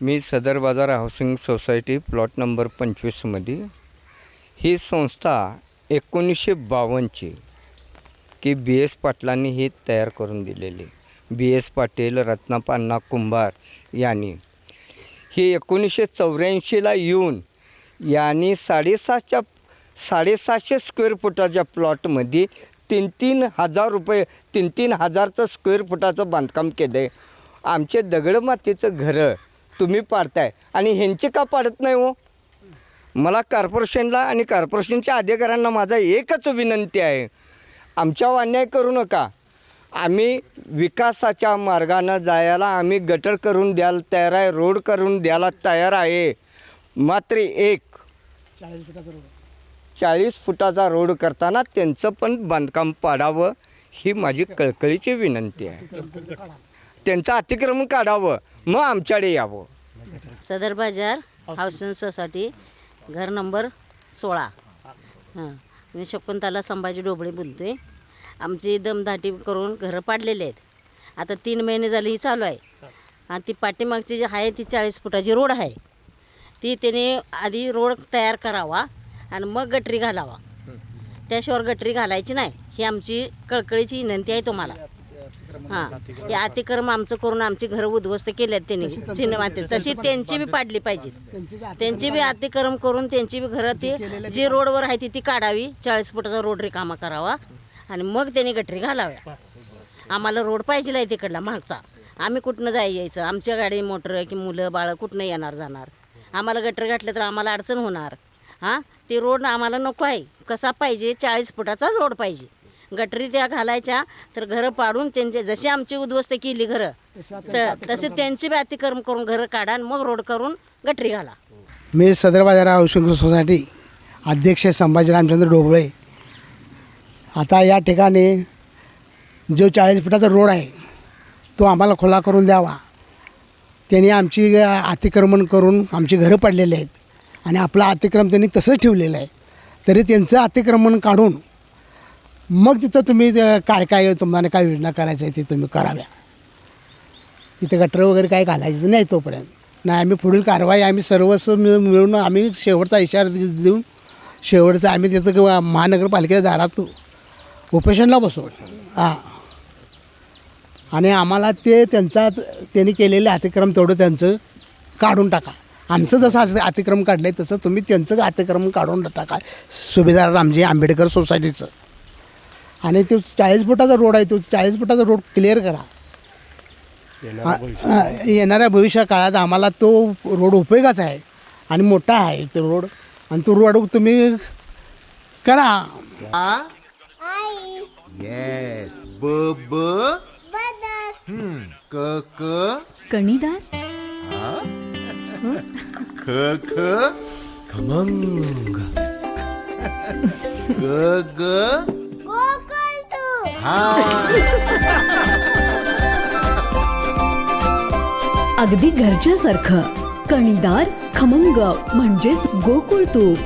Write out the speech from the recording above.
मी Sadar Bazaar housing society plot number पंचवीसमध्ये ही संस्था एकोणीसशे बावन्नची की बी एस पाटलांनी ही तयार करून दिलेली. बी एस पाटील रत्नापान्ना कुंभार यांनी. ही एकोणीसशे चौऱ्याऐंशीला येऊन यांनी साडेसातच्या साडेसातशे स्क्वेअर फुटाच्या प्लॉटमध्ये तीन तीन हजार रुपये तीन तीन हजारचं स्क्वेअर फुटाचं बांधकाम केलं आहे आमचे दगड मातीचं घरं तुम्ही पाडताय. आणि ह्यांचे का पाडत नाही हो? मला कॉर्पोरेशनला आणि कॉर्पोरेशनच्या अधिकाऱ्यांना माझा एकच विनंती आहे. आमच्यावर अन्याय करू नका. आम्ही विकासाच्या मार्गानं जायला आम्ही गटर करून द्यायला तयार आहे रोड करून द्यायला तयार आहे. मात्र एक चाळीस चाळीस फुटाचा रोड करताना त्यांचं पण बांधकाम पाडावं ही माझी कळकळीची विनंती आहे. त्यांचं अतिक्रमण काढावं मग आमच्याकडे यावं. सदर बाजार हाऊसिंग सोसायटी घर नंबर सोळा. हां. मी शकुंतला संभाजी डोबळे बोलतोय. आमची दमदाटी करून घरं पाडलेली आहेत. आता तीन महिने झाले ही चालू आहे. आणि ती पाठीमागची जी आहे ती चाळीस फुटाची रोड आहे. ती त्याने आधी रोड तयार करावा. आणि मग गटरी घालावा. त्याशिवाय गटरी घालायची नाही. ही आमची कळकळीची विनंती आहे तुम्हाला. हां. हे अतिक्रम आमचं करून आमची घरं उद्ध्वस्त केल्यात त्यांनी. सिनेमाते तशी त्यांची बी पाडली पाहिजेत. त्यांची बी अतिक्रम करून त्यांची बी घरं ती जी रोडवर आहे ती ती काढावी. चाळीस फुटाचा रोड रिकामा करावा. आणि मग त्यांनी गटरी घालाव्या. आम्हाला रोड पाहिजे आहे तिकडला मागचा. आम्ही कुठनं जाय यायचं? आमच्या गाडी मोटर की मुलं बाळं कुठनं येणार जाणार? आम्हाला गटर घातलं तर आम्हाला अडचण होणार. हां? ते रोड आम्हाला नको आहे. कसा पाहिजे? चाळीस फुटाचाच रोड पाहिजे. गटरी त्या घालायच्या तर घरं पाडून त्यांचे जशी आमची उद्ध्वस्त केली घरं तसे त्यांची बी अतिक्रम करून घरं काढा आणि मग रोड करून गटरी घाला. मी सदर बाजार हाऊसिंग सोसायटी. अध्यक्ष संभाजी रामचंद्र ढोबळे. आता या ठिकाणी जो चाळीस फुटाचा रोड आहे तो आम्हाला खुला करून द्यावा. त्यांनी आमची अतिक्रमण करून आमची घरं पडलेली आहेत. आणि आपला अतिक्रम त्यांनी तसंच ठेवलेलं आहे. तरी त्यांचं अतिक्रमण काढून मग तिथं तुम्ही काय काय तुम्हाला काय योजना करायच्या आहे ते तुम्ही कराव्या. इथं गटर वगैरे काय घालायचं नाही तोपर्यंत. नाही आम्ही पुढील कारवाई आम्ही सर्वस्व मिळून मिळून आम्ही शेवटचा इशारा देऊन शेवटचा आम्ही तिथं महानगरपालिकेच्या दारात उपोषणला बसवू हां. आणि आम्हाला ते त्यांचा त्यांनी केलेले अतिक्रम तेवढं त्यांचं काढून टाका. आमचं जसं अति- अतिक्रम काढलं आहे तसं तुम्ही त्यांचं अतिक्रम काढून टाका सुभेदार रामजी आंबेडकर सोसायटीचं. आणि तो चाळीस फुटाचा रोड आहे तो चाळीस फुटाचा रोड क्लिअर करा. येणाऱ्या भविष्य काळात आम्हाला तो रोड उपयोगाचा आहे आणि मोठा आहे तो रोड. आणि तो रोड तुम्ही करा. येस ब ब. हम्म, क क. कणीदार ख ख खमंग ग ग हा अगदी घरच्यासारखं. कणीदार खमंग म्हणजेच गोकुळ तूप.